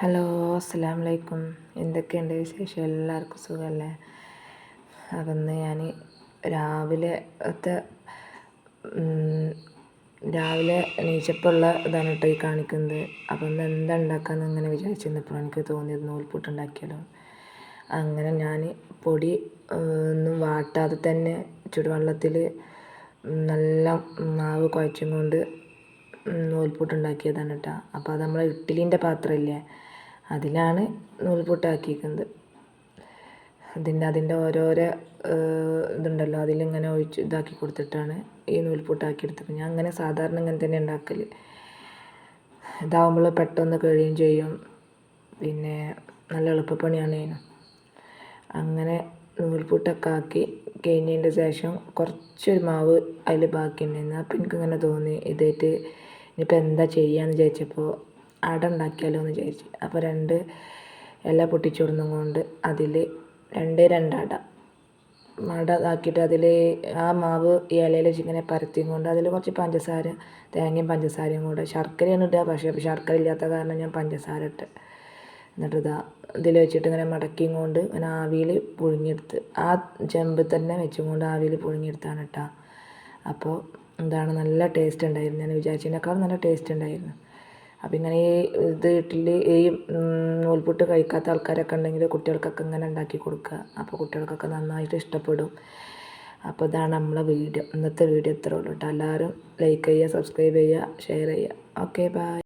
Hello അസ്സാം വലൈക്കും എന്തൊക്കെയുണ്ട് വിശേഷം? എല്ലാവർക്കും സുഖമല്ലേ? അപ്പം ഇന്ന് ഞാൻ രാവിലത്തെ രാവിലെ നീച്ചപ്പുള്ള ഇതാണ് കേട്ടോ ഈ കാണിക്കുന്നത്. അപ്പം ഇന്ന് എന്താ ഉണ്ടാക്കാമെന്ന് ഇങ്ങനെ വിചാരിച്ചിരുന്നപ്പോൾ എനിക്ക് തോന്നിയത് നൂൽപുട്ട് ഉണ്ടാക്കിയാലോ അങ്ങനെ ഞാൻ പൊടി ഒന്നും വാട്ടാതെ തന്നെ ചുടുവെള്ളത്തിൽ നല്ല മാവ് കുഴച്ചും കൊണ്ട് നൂൽപുട്ട് ഉണ്ടാക്കിയതാണ് കേട്ടോ അപ്പോൾ അത് നമ്മളെ ഇഡ്ഡലീന്റെ പാത്രമില്ലേ അതിലാണ് നൂൽപുട്ടാക്കിയിരിക്കുന്നത്. അതിന്റെ അതിന്റെ ഓരോരോ ഇതുണ്ടല്ലോ. അതിലിങ്ങനെ ഒഴിച്ച് ഇതാക്കി കൊടുത്തിട്ടാണ് ഈ നൂൽപുട്ടാക്കി എടുത്തത് ഞാൻ അങ്ങനെ സാധാരണ ഇങ്ങനെ തന്നെ ഉണ്ടാക്കൽ ഇതാവുമ്പോൾ പെട്ടെന്ന് കഴിയും ചെയ്യും. പിന്നെ നല്ല എളുപ്പപ്പണിയാണ് അങ്ങനെ നൂൽപുട്ടൊക്കെ ആക്കി കഴിഞ്ഞതിന്റെ ശേഷം കുറച്ചൊരു മാവ് അതിൽ ബാക്കി ഉണ്ടായിരുന്നു അപ്പോൾ എനിക്കിങ്ങനെ തോന്നി ഇതായിട്ട് ഇനിയിപ്പോൾ എന്താ ചെയ്യാന്ന് ചോദിച്ചപ്പോൾ അട ഉണ്ടാക്കിയാലോ എന്ന് വിചാരിച്ചു. അപ്പോൾ രണ്ട് ഇല പൊട്ടിച്ചുകൊടുന്നും കൊണ്ട് അതിൽ രണ്ട് രണ്ടട. അട ഇതാക്കിയിട്ട് അതിൽ ആ മാവ് ഇലയിൽ ഇങ്ങനെ പരത്തിയും കൊണ്ട് അതിൽ കുറച്ച് പഞ്ചസാര തേങ്ങയും പഞ്ചസാരയും കൂടെ. ശർക്കരയാണ് ഇടുക പക്ഷേ ശർക്കര ഇല്ലാത്ത കാരണം ഞാൻ പഞ്ചസാര ഇട്ട് എന്നിട്ട് ഇതാ ഇതിൽ വെച്ചിട്ട് ഇങ്ങനെ മടക്കിയും കൊണ്ട് ഇങ്ങനെ ആവിയിൽ പുഴുങ്ങിയെടുത്ത് ആ ചെമ്പ് തന്നെ വെച്ചും കൊണ്ട് ആവിയിൽ പുഴുങ്ങിയെടുത്താണ് കേട്ടോ അപ്പോൾ എന്താണ് നല്ല ടേസ്റ്റ് ഉണ്ടായിരുന്നു. ഞാൻ വിചാരിച്ചതിനേക്കാളും നല്ല ടേസ്റ്റ് ഉണ്ടായിരുന്നു. അപ്പം ഇങ്ങനെ ഇത് ഇഡ്ഡലി ഈ നൂൽപുട്ട് കഴിക്കാത്ത ആൾക്കാരൊക്കെ ഉണ്ടെങ്കിൽ കുട്ടികൾക്കൊക്കെ ഇങ്ങനെ ഉണ്ടാക്കി കൊടുക്കുക. അപ്പോൾ കുട്ടികൾക്കൊക്കെ നന്നായിട്ട് ഇഷ്ടപ്പെടും. അപ്പോൾ ഇതാണ് നമ്മളെ വീഡിയോ. ഇന്നത്തെ വീഡിയോ ഇത്രേ ഉള്ളൂ കേട്ടോ. എല്ലാവരും ലൈക്ക് ചെയ്യുക സബ്സ്ക്രൈബ് ചെയ്യുക ഷെയർ ചെയ്യുക. Okay bye